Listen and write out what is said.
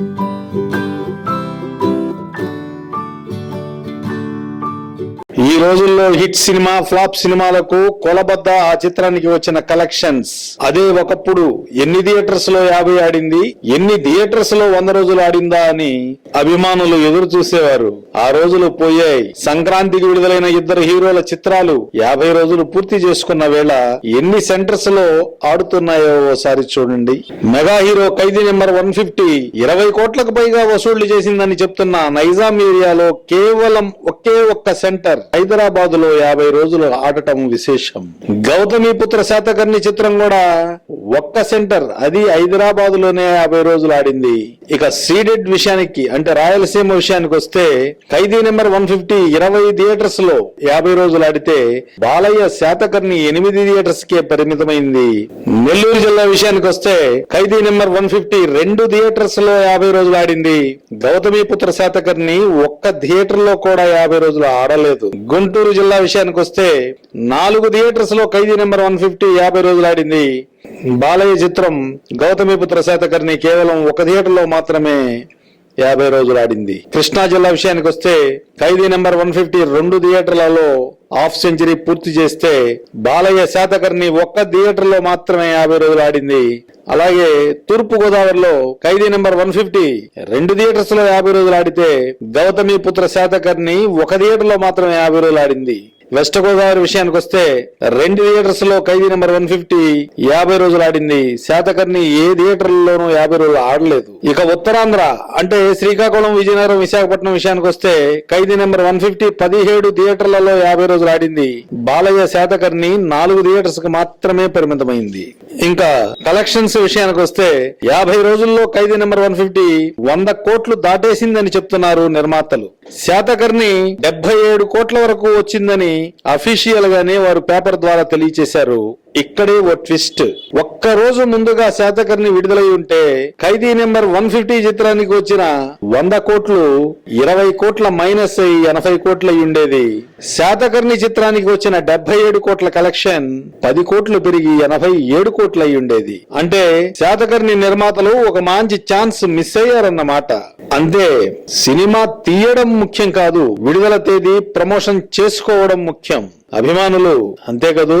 Thank you. ఈ రోజుల్లో hit cinema flop సినిమాలకు కొలబద్ద ఆ చిత్రానికి వచ్చిన కలెక్షన్స్. అదే ఒకప్పుడు ఎన్ని థియేటర్స్లో యాభై ఆడింది ఎన్ని థియేటర్స్లో వంద రోజులు ఆడిందా అని అభిమానులు ఎదురు చూసేవారు. ఆ రోజులు పోయాయి. సంక్రాంతికి విడుదలైన ఇద్దరు హీరోల చిత్రాలు యాభై రోజులు పూర్తి చేసుకున్న వేళ ఎన్ని సెంటర్స్లో ఆడుతున్నాయో ఓసారి చూడండి. Mega hero Khaidi number one fifty ఇరవై కోట్లకు పైగా వసూళ్ళు చేసిందని చెప్తున్న నైజాం ఏరియాలో కేవలం ఒకే ఒక్క సెంటర్ హైదరాబాద్లో యాభై రోజులు ఆడటం విశేషం. గౌతమి పుత్ర శాతకర్ణి చిత్రం కూడా ఒక్క సెంటర్ అది హైదరాబాద్లోనే యాభై రోజులు ఆడింది. ఇక సీడెడ్ విషయానికి అంటే రాయలసీమ విషయానికి వస్తే ఖైదీ నెంబర్ వన్ ఫిఫ్టీ ఇరవై థియేటర్స్లో యాభై రోజులు ఆడితే బాలయ్య శాతకర్ణి ఎనిమిది థియేటర్స్ కే పరిమితమైంది. నెల్లూరు జిల్లా విషయానికి వస్తే ఖైదీ నెంబర్ వన్ ఫిఫ్టీ రెండు థియేటర్స్లో యాభై రోజులు ఆడింది. గౌతమి పుత్ర శాతకర్ణి ఒక్క థియేటర్లో కూడా యాభై రోజులు ఆడలేదు. గుంటూరు జిల్లా విషయానికి వస్తే నాలుగు థియేటర్స్లో ఖైదీ నెంబర్ వన్ ఫిఫ్టీ యాభై రోజులు ఆడింది. బాలయ్య చిత్రం గౌతమిపుత్ర శాతకర్ణి కేవలం ఒక థియేటర్లో మాత్రమే యాభై రోజులు ఆడింది. కృష్ణా జిల్లా విషయానికి వస్తే ఖైదీ నెంబర్ వన్ ఫిఫ్టీ రెండు థియేటర్లలో హాఫ్ సెంచరీ పూర్తి చేస్తే బాలయ్య శాతకర్ణి ఒక్క థియేటర్లో మాత్రమే యాభై రోజులు ఆడింది. అలాగే తూర్పు గోదావరిలో ఖైదీ నెంబర్ వన్ ఫిఫ్టీ రెండు థియేటర్స్లో యాభై రోజులు ఆడితే గౌతమి పుత్ర శాతకర్ణి ఒక థియేటర్లో మాత్రమే యాభై రోజులు ఆడింది. వెస్ట్ గోదావరి విషయానికి వస్తే రెండు థియేటర్స్లో ఖైదీ నెంబర్ వన్ ఫిఫ్టీ యాభై రోజులు ఆడింది. శాతకర్ణి ఏ థియేటర్లలోనూ యాభై రోజులు ఆడలేదు. ఇక ఉత్తరాంధ్ర అంటే శ్రీకాకుళం విజయనగరం విశాఖపట్నం విషయానికి వస్తే ఖైదీ నెంబర్ వన్ ఫిఫ్టీ పదిహేడు థియేటర్లలో యాభై రోజులు ఆడింది. బాలయ్య శాతకర్ణి నాలుగు థియేటర్స్కి మాత్రమే పరిమితమైంది. ఇంకా కలెక్షన్స్ విషయానికి వస్తే యాభై రోజుల్లో ఖైదీ నెంబర్ వన్ ఫిఫ్టీ వంద కోట్లు దాటేసిందని చెప్తున్నారు నిర్మాతలు. శాతకర్ణి డెబ్బై ఏడు కోట్ల వరకు వచ్చిందని అఫీషియల్ గానే వారు పేపర్ ద్వారా తెలియచేశారు. ఇక్కడే ఓ ట్విస్ట్. ఒక్క రోజు ముందుగా శాతకర్ణి విడుదలై ఉంటే ఖైదీ నెంబర్ వన్ ఫిఫ్టీ చిత్రానికి వచ్చిన వంద కోట్లు ఇరవై కోట్ల మైనస్ అయి ఎనభై కోట్లు అయి ఉండేది. శాతకర్ణి చిత్రానికి వచ్చిన డెబ్బై ఏడు కోట్ల కలెక్షన్ పది కోట్లు పెరిగి ఎనభై ఏడు కోట్లు అయి ఉండేది. అంటే శాతకర్ణి నిర్మాతలు ఒక మంచి ఛాన్స్ మిస్ అయ్యారన్నమాట. అంతే సినిమా తీయడం ముఖ్యం కాదు విడుదల తేదీ ప్రమోషన్ చేసుకోవడం ముఖ్యం. అభిమానులు అంతే కదూ?